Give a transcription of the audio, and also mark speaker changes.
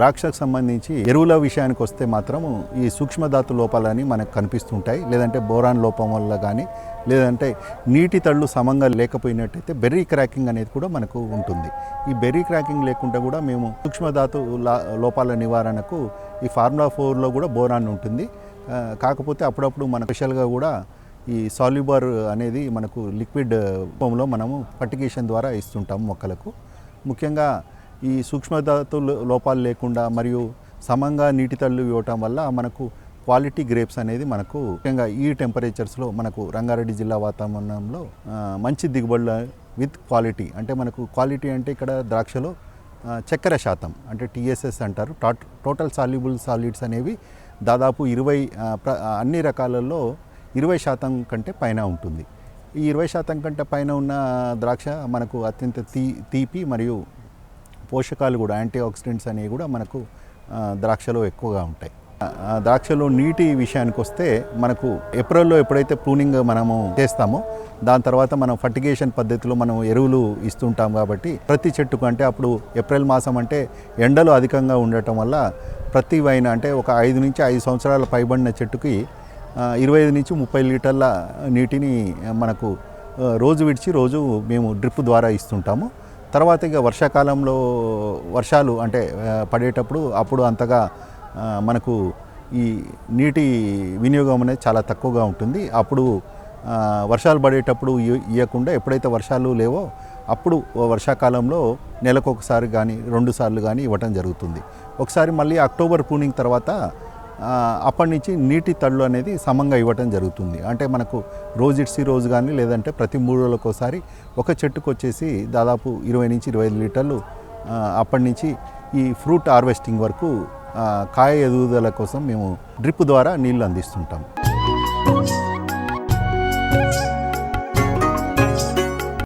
Speaker 1: ద్రాక్షకు సంబంధించి ఎరువుల విషయానికి వస్తే మాత్రం ఈ సూక్ష్మధాతు లోపాలని మనకు కనిపిస్తుంటాయి. లేదంటే బోరాన్ లోపం వల్ల కానీ లేదంటే నీటి తళ్ళు సమంగా లేకపోయినట్టయితే బెర్రీ క్రాకింగ్ అనేది కూడా మనకు ఉంటుంది. ఈ బెర్రీ క్రాకింగ్ లేకుండా కూడా మేము సూక్ష్మధాతు లా- లోపాల నివారణకు ఈ ఫార్ములా ఫోర్లో కూడా బోరాన్ ఉంటుంది. కాకపోతే అప్పుడప్పుడు మన స్పెషల్గా కూడా ఈ సాల్యుబర్ అనేది మనకు లిక్విడ్ రూపంలో మనము పర్టికేషన్ ద్వారా ఇస్తుంటాము మొక్కలకు. ముఖ్యంగా ఈ సూక్ష్మధాతు లోపాలు లేకుండా మరియు సమంగా నీటి తళ్ళు ఇవ్వటం వల్ల మనకు క్వాలిటీ గ్రేప్స్ అనేది మనకు ముఖ్యంగా ఈ టెంపరేచర్స్లో మనకు రంగారెడ్డి జిల్లా వాతావరణంలో మంచి దిగుబడుల విత్ క్వాలిటీ అంటే మనకు క్వాలిటీ అంటే ఇక్కడ ద్రాక్షలో చక్కెర శాతం అంటే టీఎస్ఎస్ అంటారు. టాట్ టోటల్ సాల్యుబుల్ సాలిడ్స్ అనేవి దాదాపు ఇరవై ప్ర- అన్ని రకాలలో ఇరవై శాతం కంటే పైన ఉంటుంది. ఈ ఇరవై శాతం కంటే పైన ఉన్న ద్రాక్ష మనకు అత్యంత తీ తీపి మరియు పోషకాలు కూడా యాంటీ ఆక్సిడెంట్స్ అనేవి కూడా మనకు ద్రాక్షలో ఎక్కువగా ఉంటాయి. ద్రాక్షలో నీటి విషయానికి వస్తే మనకు ఏప్రిల్లో ఎప్పుడైతే ప్రూనింగ్ మనము చేస్తామో దాని తర్వాత మనం ఫర్టిగేషన్ పద్ధతిలో మనం ఎరువులు ఇస్తుంటాం కాబట్టి ప్రతి చెట్టుకు అంటే అప్పుడు ఏప్రిల్ మాసం అంటే ఎండలు అధికంగా ఉండటం వల్ల ప్రతి వైన అంటే ఒక ఐదు నుంచి ఐదు సంవత్సరాల పైబడిన చెట్టుకి ఇరవై ఐదు నుంచి ముప్పై లీటర్ల నీటిని మనకు రోజు విడిచి రోజు మేము డ్రిప్ ద్వారా ఇస్తుంటాము. తర్వాత ఇక వర్షాకాలంలో వర్షాలు అంటే పడేటప్పుడు అప్పుడు అంతగా మనకు ఈ నీటి వినియోగం అనేది చాలా తక్కువగా ఉంటుంది. అప్పుడు వర్షాలు పడేటప్పుడు ఇవ్వకుండా ఎప్పుడైతే వర్షాలు లేవో అప్పుడు వర్షాకాలంలో నెలకు ఒకసారి కానీ రెండు సార్లు కానీ ఇవ్వటం జరుగుతుంది. ఒకసారి మళ్ళీ అక్టోబర్ పూనింగ్ తర్వాత అప్పటి నుంచి నీటి తళ్ళు అనేది సమంగా ఇవ్వటం జరుగుతుంది. అంటే మనకు రోజు ఇడ్సీ రోజు కానీ లేదంటే ప్రతి మూడు ఒక చెట్టుకు వచ్చేసి దాదాపు ఇరవై నుంచి ఇరవై ఐదు లీటర్లు అప్పటి నుంచి ఈ ఫ్రూట్ హార్వెస్టింగ్ వరకు కాయ ఎదుగుదల కోసం మేము డ్రిప్ ద్వారా నీళ్ళు అందిస్తుంటాం.